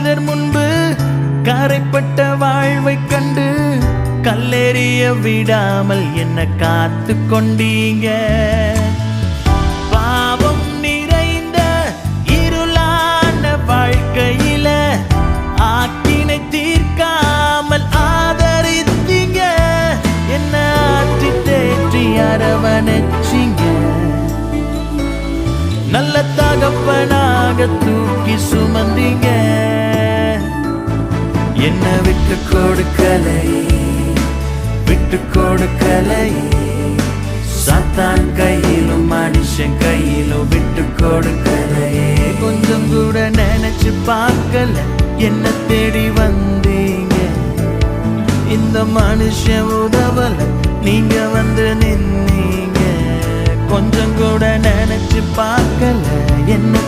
இதர் முன்பு கரைப்பட்ட வாழ்வை கண்டு கல்லெறிய விடாமல் என்ன காத்து கொண்டீங்க. பாவம் நிறைந்த இருளான வாழ்க்கையில ஆக்கினை தீர்க்காமல் ஆதரித்தீங்க. என்ன ஆற்றி தேற்றி அரவணைச்சிங்க. நல்ல தகப்பனாக தூக்கி சுமந்தீங்க. விட்டு கொடுக்கலை. விட்டு கொடுக்கலை. சாத்தான் கையிலும் மனுஷன் கையிலும் விட்டு கொடுக்கலை. கொஞ்சம் கூட நினைச்சு பார்க்கல. என்ன தேடி வந்தீங்க. இந்த மனுஷன் உதவல. நீங்க வந்து நின்னீங்க. கொஞ்சம் கூட நினைச்சு பார்க்கல. என்ன